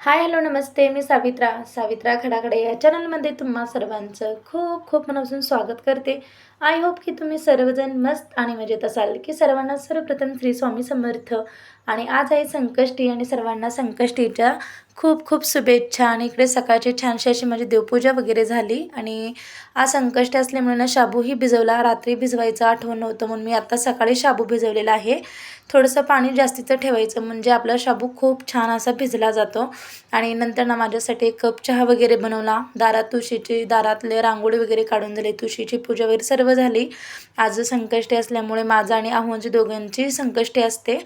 Hi hello नमस्ते. मी सावित्रा. सावित्रा खडाखडे या चॅनलमध्ये तुम्हा सर्वांचं खूप खूप मनापासून स्वागत करते. आय होप की तुम्ही सर्वजण मस्त आणि मजेत असाल की सर्वांना सर्वप्रथम श्री स्वामी समर्थ आणि आज आहे संकष्टी आणि सर्वांना संकष्टीच्या खूप खूप शुभेच्छा. आणि इकडे सकाळची छानशी अशी माझी देवपूजा वगैरे झाली आणि आज संकष्टी असल्यामुळे ना शाबूही भिजवला. रात्री भिजवायचं आठवण नव्हतं म्हणून मी आता सकाळी शाबू भिजवलेला आहे. थोडंसं पाणी जास्तीचं ठेवायचं म्हणजे आपला शाबू खूप छान असा भिजला जातो. आणि नंतर ना माझ्यासाठी एक कप चहा वगैरे बनवला. दारात तुळशीची दारातले रांगोळी वगैरे काढून दिली. तुळशीची पूजा वगैरे सर्व झाली. आज संकष्टी असल्यामुळे माझं आणि आहोंची दोघांची संकष्टी असते.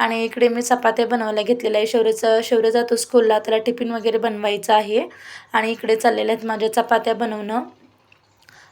आणि इकडे मी चपात्या बनवायला घेतलेल्या आहे. शौर्यचं शौर्य जातो स्कूलला त्याला टिफिन वगैरे बनवायचं आहे. आणि इकडे चाललेल्या आहेत माझ्या चपात्या बनवणं.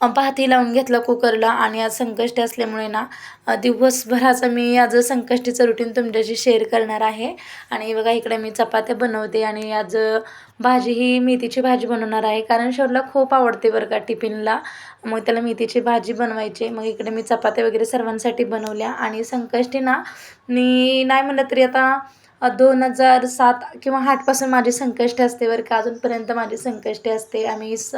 पाहती लावून घेतलं कुकरला आणि आज संकष्टी असल्यामुळे ना दिवसभराचं मी आज संकष्टीचं रुटीन तुमच्याशी शेअर करणार आहे. आणि बघा इकडे मी चपात्या बनवते आणि आज भाजी ही मेथीची भाजी बनवणार आहे. कारण शोरला खूप आवडते बरं का टिफिनला. मग त्याला मेथीची भाजी बनवायची. मग इकडे मी चपात्या वगैरे सर्वांसाठी बनवल्या. आणि संकष्टी ना मी नाही म्हणलं तरी आता दोन हजार सात किंवा आठपासून माझी संकष्टी असते बरं का. अजूनपर्यंत माझी संकष्टी असते. आम्ही स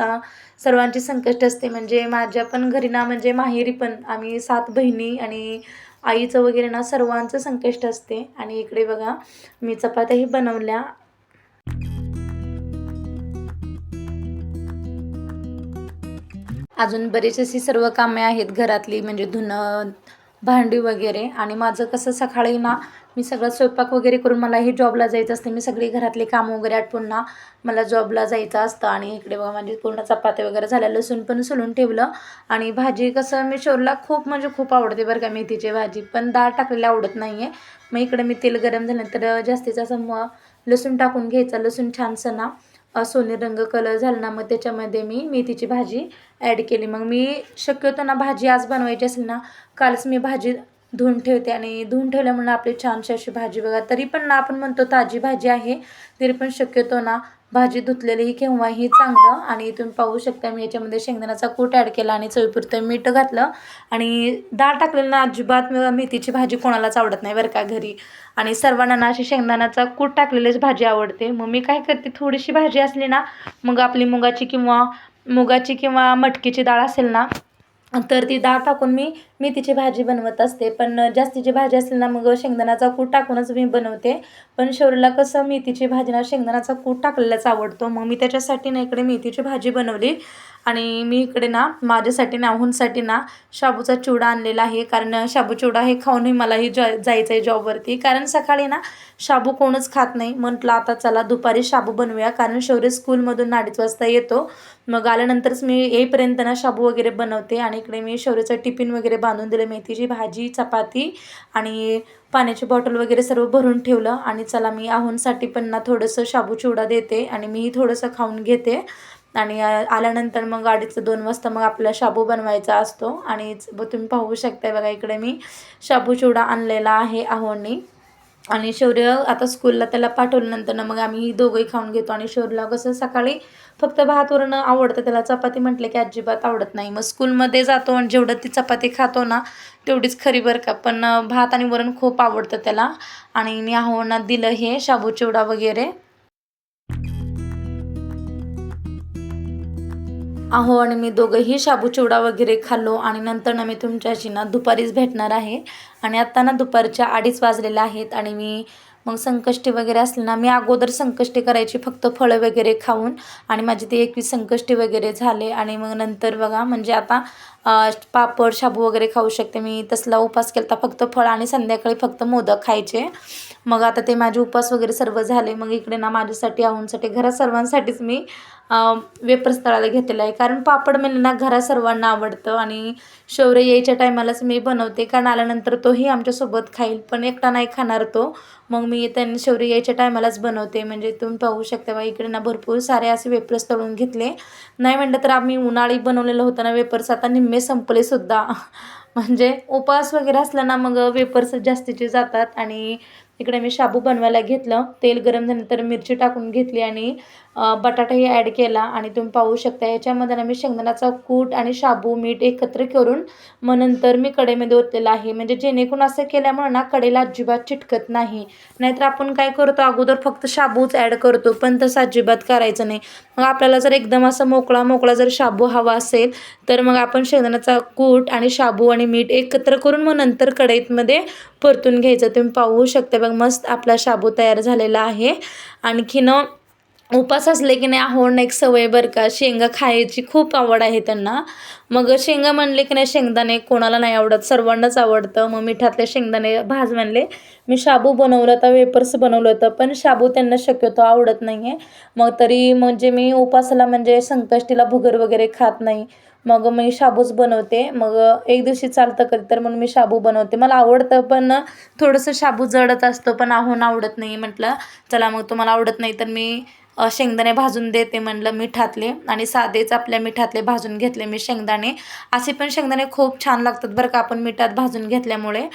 सर्वांची संकष्टी असते. म्हणजे माझ्या पण घरी ना म्हणजे माहेरी पण आम्ही सात बहिणी आणि आईचं वगैरे ना सर्वांचं संकष्ट असते. आणि इकडे बघा मी चपात्याही बनवल्या. अजून बरेच अशी सर्व कामे आहेत घरातली म्हणजे धुणं भांडी वगैरे. आणि माझं कसं सकाळी ना मी सगळं स्वयंपाक वगैरे करून मलाही जॉबला जायचं असते. मी सगळी घरातले कामं वगैरे आटपून ना मला जॉबला जायचं असतं. आणि इकडे बघा म्हणजे पूर्ण चपात्या वगैरे झाल्या लसूण पण सोलून ठेवलं. आणि भाजी कसं मी शोरला खूप म्हणजे खूप आवडते बरं का मेथीची भाजी. पण डाळ टाकलेली आवडत नाही आहे मग इकडे मी तेल गरम झाल्यानंतर जास्तीचं असं मग लसूण टाकून घ्यायचं. लसूण छानसं ना सोने रंग कलर झाला ना मग त्याच्यामध्ये मी मेथीची भाजी ॲड केली. मग मी शक्यतो ना भाजी आज बनवायची असेल ना कालच मी भाजी धुवून ठेवते आणि धुवून ठेवल्यामुळे आपली छानशी अशी भाजी बघा. तरी पण ना आपण म्हणतो ताजी भाजी आहे तरी पण शक्यतो ना भाजी धुतलेलीही केव्हाही चांगलं आणि तुम्ही पाहू शकता मी याच्यामध्ये शेंगदाण्याचा कूट ॲड केला आणि चवीपुरतं मीठ घातलं. आणि डाळ टाकलेलं ना अजिबात मेथीची भाजी कोणालाच आवडत नाही बरं का घरी. आणि सर्वांना ना अशी शेंगदाण्याचा कूट टाकलेलीच भाजी आवडते. मग मी काय करते थोडीशी भाजी असली ना मग आपली मुगाची किंवा मुगाची किंवा मटकीची डाळ असेल ना तर ती डाळ टाकून मी मेथीची भाजी बनवत असते पण जास्तीची भाजी असेल ना मग शेंगदाण्याचा कूट टाकूनच मी बनवते. पण शौरीला कसं मेथीची भाजी ना शेंगदाण्याचा कूट टाकलेलाच आवडतो. मग मी त्याच्यासाठी ना इकडे मेथीची भाजी बनवली. आणि मी इकडे ना माझ्यासाठी नाहूनसाठी ना शाबूचा चिवडा आणलेला आहे. कारण शाबू चिवडा हे खाऊनही मलाही जॉ जायचं आहे जॉबवरती. कारण सकाळी ना शाबू कोणच खात नाही. म्हटलं आता चला दुपारी शाबू बनवूया. कारण शौर्य स्कूलमधून अडीच वाजता येतो. मग आल्यानंतरच मी येईपर्यंत ना शाबू वगैरे बनवते. आणि इकडे मी शौर्याचं टिफिन वगैरे आणून दिलं मेथीची भाजी चपाती आणि पाण्याची बॉटल वगैरे सर्व भरून ठेवलं. आणि चला मी आहोंसाठी पण ना थोडंसं शाबू चिवडा देते आणि मीही थोडंसं खाऊन घेते. आणि आल्यानंतर मग गाडीचं दोन वाजता मग आपला शाबू बनवायचा असतो. आणि च- तुम्ही पाहू शकता बघा इकडे मी शाबू चिवडा आणलेला आहे आहोंनी. आणि शौर्य आता स्कूलला त्याला पाठवल्यानंतर मग आम्ही दोघंही खाऊन घेतो. आणि शौर्यला कसं सकाळी फक्त भात वरण आवडतं. त्याला चपाती म्हटलं की अजिबात आवडत नाही. मग स्कूलमध्ये जातो आणि जेवढं ती चपाती खातो ना तेवढीच खरी बरं का. पण भात आणि वरण खूप आवडतं त्याला. आणि मी आहोना दिलं हे शाबू चिवडा वगैरे. अहो आणि मी दोघंही शाबू चिवडा वगैरे खाल्लो आणि नंतर ना मी तुमच्याशी ना दुपारीच भेटणार आहे. आणि आत्ता ना दुपारच्या अडीच वाजलेल्या आहेत आणि मी मग संकष्टी वगैरे असले ना मी अगोदर संकष्टी करायची फक्त फळं वगैरे खाऊन आणि माझी ते एकवीस संकष्टी वगैरे झाले आणि मग नंतर बघा म्हणजे आता पापड शाबू वगैरे खाऊ शकते मी. तसला उपास केला फक्त फळ आणि संध्याकाळी फक्त मोदक खायचे. मग आता ते माझे उपास वगैरे सर्व झाले. मग इकडे ना माझ्यासाठी आऊनसाठी घरात सर्वांसाठीच मी वेपरस्थळाला घेतलेला आहे. कारण पापड म्हणजे ना घरात सर्वांना आवडतं आणि शौर्य यायच्या टायमालाच मी बनवते. कारण आल्यानंतर तोही आमच्यासोबत खाईल. पण एकटा नाही खाणार तो. मग मी त्यांनी शौर्य यायच्या टायमालाच बनवते. म्हणजे तुम्ही पाहू शकता बा इकडे ना भरपूर सारे असे वेपर्स तळून घेतले. नाही म्हटलं तर आम्ही उन्हाळी बनवलेलं होतं ना वेपर्स आता निम्मे संपले सुद्धा. म्हणजे उपवास वगैरे असला ना मग वेपर्स जास्तीचे जातात. आणि इकडे मी शाबू बनवायला घेतलं. तेल गरम झाल्यानंतर मिरची टाकून घेतली आणि बटाटाही ॲड केला. आणि तुम्ही पाहू शकता याच्यामध्ये ना मी शेंगदाण्याचा कूट आणि शाबू मीठ एकत्र करून मग नंतर मी कढईमध्ये ओतलेलं आहे. म्हणजे जेणेकरून असं केल्यामुळे ना कडेला अजिबात चिटकत नाही. नाहीतर आपण काय करतो अगोदर फक्त शाबूच ॲड करतो पण तसं अजिबात करायचं नाही. मग आपल्याला जर एकदम असं मोकळा मोकळा जर शाबू हवा असेल तर मग आपण शेंगदाण्याचा कूट आणि शाबू आणि मीठ एकत्र करून मग नंतर कढईतमध्ये परतून घ्यायचं. तुम्ही पाहू शकता. बघ मस्त आपला शाबू तयार झालेला आहे. आणखीन उपास असले की नाही आवड एक सवय बरं का. शेंगा खायची खूप आवड आहे त्यांना. मग शेंगा म्हणले की नाही शेंगदाणे कोणाला नाही आवडत. सर्वांनाच आवडतं. मग मिठातले शेंगदाणे भाज म्हणले. मी शाबू बनवलं होतं वेपर्स बनवलं होतं पण शाबू त्यांना शक्यतो आवडत नाही आहे मग तरी म्हणजे मी उपासाला म्हणजे संकष्टीला भुगर वगैरे खात नाही. मग मी शाबूच बनवते. मग एक दिवशी चालतं कधी तर म्हणून मी शाबू बनवते. मला आवडतं पण थोडंसं शाबू जडत असतो पण आहोन आवडत नाही म्हटलं. चला मग तुम्हाला आवडत नाही तर मी शेंगदाणे भाजून देते म्हणलं मिठातले आणि साधेच आपल्या मिठातले भाजून घेतले मी शेंगदाणे. असे पण शेंगदाणे खूप छान लागतात बरं का आपण मिठात भाजून घेतल्यामुळे.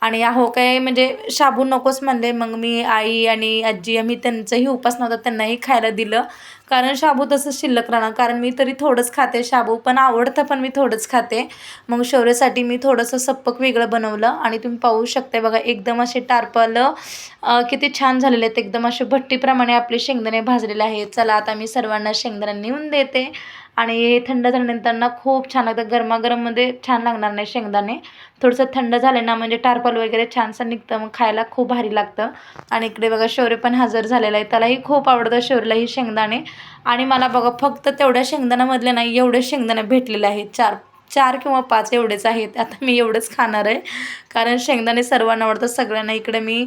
आणि अहो काय म्हणजे शाबू नकोच म्हणले. मग मी आई आणि आजी आम्ही त्यांचंही उपास नव्हता त्यांनाही खायला दिलं. कारण शाबू तसं शिल्लक राहणार. कारण मी तरी थोडंच खाते शाबू पण आवडतं पण मी थोडंच खाते. मग शौर्यासाठी मी थोडंसं सप्पक वेगळं बनवलं आणि तुम्ही पाहू शकता बघा एकदम असे टारपालं किती छान झालेले आहेत. एकदम असे भट्टीप्रमाणे आपले शेंगदाणे भाजलेले आहेत. चला आता मी सर्वांना शेंगदाणे नेऊन देते. आणि हे थंड झाल्यानंतर ना खूप छान लागतं. गरमागरममध्ये छान लागणार नाही शेंगदाणे. थोडंसं थंड झालं ना म्हणजे टारपल वगैरे छानसं निघतं. मग खायला खूप भारी लागतं. आणि इकडे बघा शौर्य पण हजर झालेला आहे. त्यालाही खूप आवडतं शौर्यलाही शेंगदाणे. आणि मला बघा फक्त तेवढ्या शेंगदाण्यामधले नाही एवढे शेंगदाणे भेटलेले आहेत. चार चार किंवा पाच एवढेच आहेत. आता मी एवढंच खाणार आहे. कारण शेंगदाणे सर्वांना आवडतं सगळ्यांना इकडे मी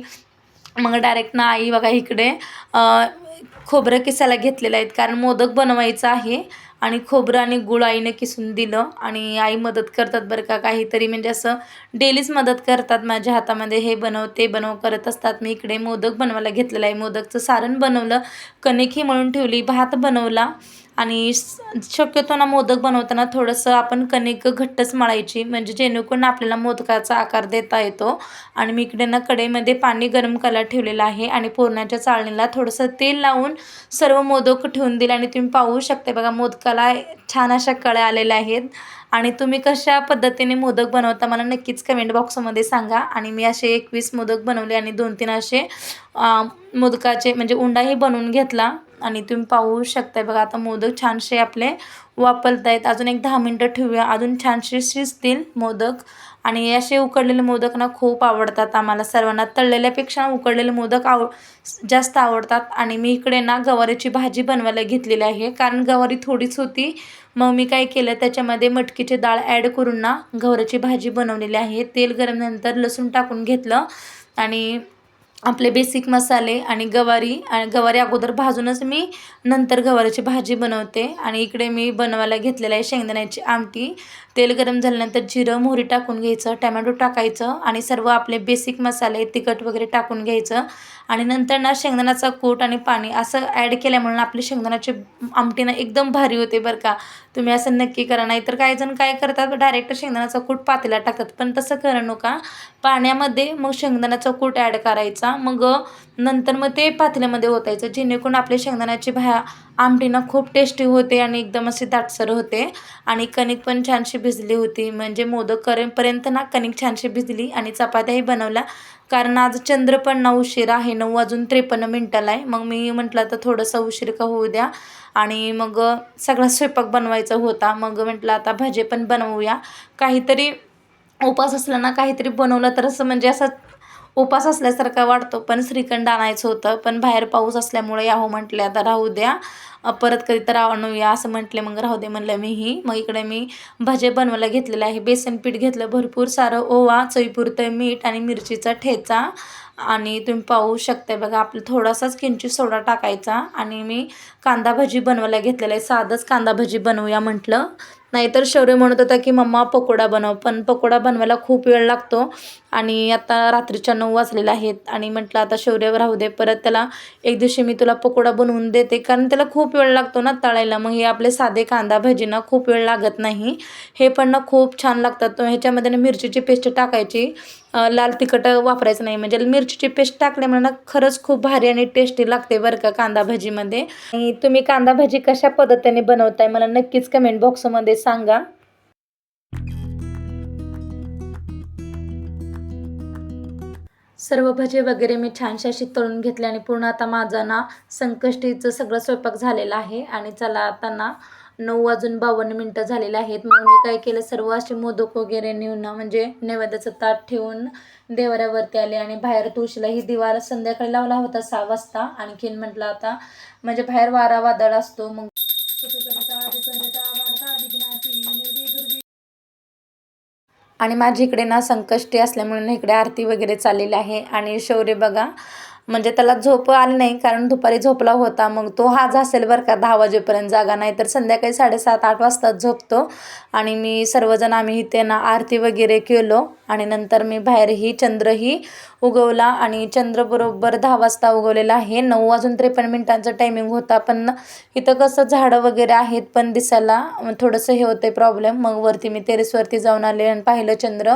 मग डायरेक्ट ना आई बघा इकडे खोबरं किसायला घेतलेलं आहेत. कारण मोदक बनवायचं आहे आणि खोबरं आणि गुळ आईने किसून दिलं आणि आई मदत करतात बरं का. काहीतरी म्हणजे असं डेलीच मदत करतात माझ्या हातामध्ये. हे बनव ते बनव करत असतात. मी इकडे मोदक बनवायला घेतलेलं आहे. मोदकचं सारण बनवलं कणिक ही म्हणून ठेवली भात बनवला आणि शक्यतो ना मोदक बनवताना थोडंसं आपण कणिक घट्टच मळायची. म्हणजे जेणेकरून आपल्याला मोदकाचा आकार देता येतो. आणि मी इकडे ना कढईमध्ये पाणी गरम करायला ठेवलेलं आहे. आणि पुरणाच्या चाळणीला थोडंसं तेल लावून सर्व मोदक ठेवून दिले आणि तुम्ही पाहू शकता बघा मोदकाला छान अशा कळ्या आलेल्या आहेत. आणि तुम्ही कशा पद्धतीने मोदक बनवता मला नक्कीच कमेंट बॉक्समध्ये सांगा. आणि मी असे एकवीस मोदक बनवले आणि दोन तीन असे मोदकाचे म्हणजे उंडाही बनवून घेतला. आणि तुम्ही पाहू शकताय बघा आता मोदक छानसे आपले वापरत आहेत अजून एक दहा मिनटं ठेवूया. अजून छानसे शिजतील मोदक. आणि असे उकडलेले मोदक ना खूप आवडतात आम्हाला. सर्वांना तळलेल्यापेक्षा उकडलेले मोदक आव जास्त आवडतात. आणि मी इकडे ना गवारीची भाजी बनवायला घेतलेली आहे. कारण गवारी थोडीच होती. मग मी काय केलं त्याच्यामध्ये मटकीची डाळ ॲड करून ना गवारीची भाजी बनवलेली आहे. तेल गरम नंतर लसूण टाकून घेतलं. आणि आपले बेसिक मसाले आणि गवारी आणि गवारी अगोदर भाजूनच मी नंतर गवारीची भाजी बनवते. आणि इकडे मी बनवायला घेतलेलं आहे शेंगदाण्याची आमटी. तेल गरम झाल्यानंतर जिरं मोहरी टाकून घ्यायचं टमॅटो टाकायचं आणि सर्व आपले बेसिक मसाले तिखट वगैरे टाकून घ्यायचं. आणि नंतर ना शेंगदाण्याचा कूट आणि पाणी असं ॲड केल्यामुळे आपली शेंगदाण्याची आमटी ना एकदम भारी होते बरं का. तुम्ही असं नक्की करा. नाही तर काही जण काय करतात डायरेक्ट शेंगदाण्याचा कूट पातेला टाकतात. पण तसं करू नका. पाण्यामध्ये मग शेंगदाण्याचा कूट ॲड करायचा. मग नंतर मग ते पातेल्यामध्ये ओतायचं. जेणेकरून आपली शेंगदाण्याची भा आमटी ना खूप टेस्टी होते आणि एकदम असे दाटसर होते. आणि कणिक पण छानशी भिजली होती. म्हणजे मोदक करेपर्यंत ना कणिक छानशी भिजली आणि चपात्याही बनवल्या कारण आज चंद्र पण ना उशीर आहे. नऊ वाजून त्रेपन्न मिनटाला आहे. मग मी म्हटलं तर थोडंसं उशीर का होऊ द्या. आणि मग सगळा स्वयंपाक बनवायचा होता. मग म्हटलं आता भजे पण बनवूया. काहीतरी उपास असला ना काहीतरी बनवलं तर असं म्हणजे असं उपास असल्यासारखा वाटतो पण श्रीखंड आणायचं होतं. पण बाहेर पाऊस असल्यामुळे याहो म्हटले. आता राहू द्या. परत कधी तर आणूया असं म्हटले. मग राहू दे म्हणलं मीही. मग इकडे मी भजे बनवायला घेतलेलं आहे. बेसन पीठ घेतलं भरपूर सारं ओवा चवीपुरतं मीठ आणि मिरचीचा ठेचा. आणि तुम्ही पाहू शकता बघा आपलं थोडासाच किंचित सोडा टाकायचा. आणि मी कांदा भजी बनवायला घेतलेला आहे. साधंच कांदा भजी बनवूया म्हटलं. नाहीतर शौर्य म्हणत होता की मम्मा पकोडा बनव. पण पकोडा बनवायला खूप वेळ लागतो. आणि आता रात्रीच्या नऊ वाजलेल्या आहेत आणि म्हटलं आता शौर्य राहू दे परत त्याला एक दिवशी मी तुला पकोडा बनवून देते. कारण त्याला खूप वेळ लागतो ना तळायला. मग हे आपले साधे कांदा भजीना खूप वेळ लागत नाही. हे पण ना खूप छान लागतात. ह्याच्यामध्ये ना मिरचीची पेस्ट टाकायची. लाल तिखट वापरायचं नाही. म्हणजे मिरचीची पेस्ट टाकल्यामुळे ना खरंच खूप भारी आणि टेस्टी लागते बरं का कांदा भजीमध्ये. आणि तुम्ही कांदा भजी कशा पद्धतीने बनवताय मला नक्कीच कमेंट बॉक्समध्ये सांगा. सर्व भजे वगैरे मी छानशाशी अशी तळून घेतले आणि पूर्ण आता माझा ना संकष्टीचं सगळं स्वयंपाक झालेला आहे. आणि चला आता ना नऊ वाजून बावन्न मिनटं झालेले आहेत. मग मी काय केलं सर्व असे मोदक वगैरे नेऊन ना म्हणजे नैवेद्याचं ताट ठेवून देवाऱ्यावरती आले आणि बाहेर तुळशीलाही दिवार संध्याकाळी लावला होता सहा वाजता. आणखीन म्हटलं आता म्हणजे बाहेर वारा वादळ असतो मग आणि माझी इकडे ना संकष्टी असल्यामुळे ना इकडे आरती वगैरे चाललेली आहे. आणि शौर्य बघा म्हणजे त्याला झोप आली नाही कारण दुपारी झोपला होता. मग तो हाच असेल बरं का दहा वाजेपर्यंत जागा. नाही तर संध्याकाळी साडेसात आठ वाजताच झोपतो. आणि मी सर्वजण आम्ही इथे ना आरती वगैरे केलो. आणि नंतर मी बाहेरही चंद्रही उगवला आणि चंद्र बरोबर दहा वाजता उगवलेला आहे. नऊ वाजून त्रेपन्न मिनिटांचा टायमिंग होता पण इथं कसं झाडं वगैरे आहेत पण दिसायला थोडंसं हे होतं प्रॉब्लेम मग वरती मी टेरेसवरती जाऊन आले आणि पाहिलं चंद्र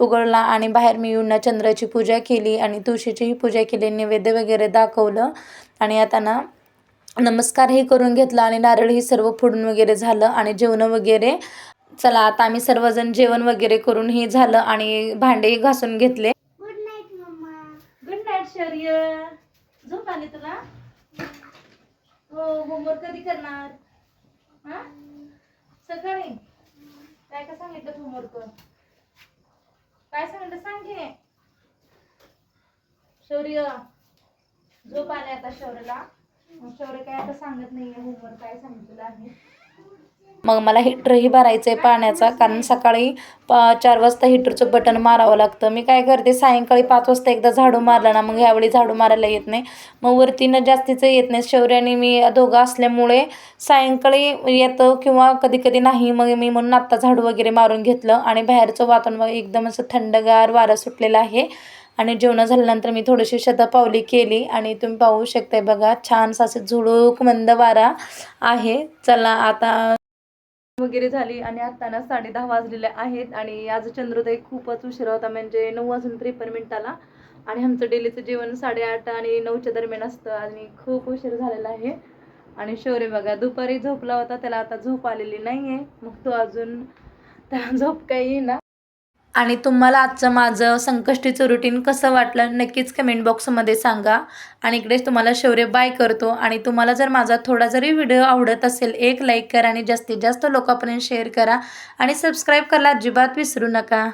उगवला आणि बाहेर मी येऊन चंद्राची पूजा केली आणि तुळशीचीही पूजा केली नैवेद्य वगैरे दाखवलं आणि आता ना नमस्कारही करून घेतला आणि नारळही सर्व फोडून वगैरे झालं आणि जेवणं वगैरे चला आता आम्ही सर्वजण जेवण वगैरे करून हे झालं आणि भांडेही घासून घेतले. Good night mamma good night Shaurya. झोप आली तुला? हो होमवर्क कधी करणार? हा? सकाळी. काय काय सांगितलं होमवर्क काय सांगितलं? सांग घे शौर्य. झोप आले आता शौर्यला. शौर्य काय आता सांगत नाहीये होमवर्क काय सांगितलं आहे. मग मला हिटरही भरायचं आहे पाण्याचा कारण सकाळी पा चार वाजता हिटरचं बटन मारावं लागतं. मी काय करते सायंकाळी पाच वाजता एकदा झाडू मारला ना मग ह्यावेळी झाडू मारायला येत नाही. मग वरतीनं जास्तीचं येत नाही. शौर्याने मी दोघं असल्यामुळे सायंकाळी येतं किंवा कधी कधी नाही मग मी म्हणून आत्ता झाडू वगैरे मारून घेतलं. आणि बाहेरचं वातावरण एकदम असं थंडगार वारं सुटलेलं आहे. आणि जेवणं झाल्यानंतर मी थोडीशी शतपावली केली. आणि तुम्ही पाहू शकताय बघा छान असे झुळूक मंद वारा आहे. चला आता वगैरे झाली आणि आता ना साडे दहा वाजलेले आहेत आणि आज चंद्रोदय खूपच उशिरा होता म्हणजे नऊ वाजून त्रेपन्न मिनिटाला. आणि आमचं डेलीचं जेवण साडेआठ आणि नऊच्या दरम्यान असतं आणि खूप उशीर झालेला आहे. आणि शौर्य बघा दुपारी झोपला होता त्याला आता झोप आलेली नाही आहे मग तो अजून त्याला झोप काही येईना. आणि तुम्हाला आजचं माझं संकष्टीचं रुटीन कसं वाटलं नक्कीच कमेंट बॉक्समध्ये सांगा. आणि इकडेच तुम्हाला शौर्य बाय करतो. आणि तुम्हाला जर माझा थोडा जरी व्हिडिओ आवडत असेल एक लाईक करा आणि जास्तीत जास्त लोकांपर्यंत शेअर करा. आणि सबस्क्राईब करायला अजिबात विसरू नका.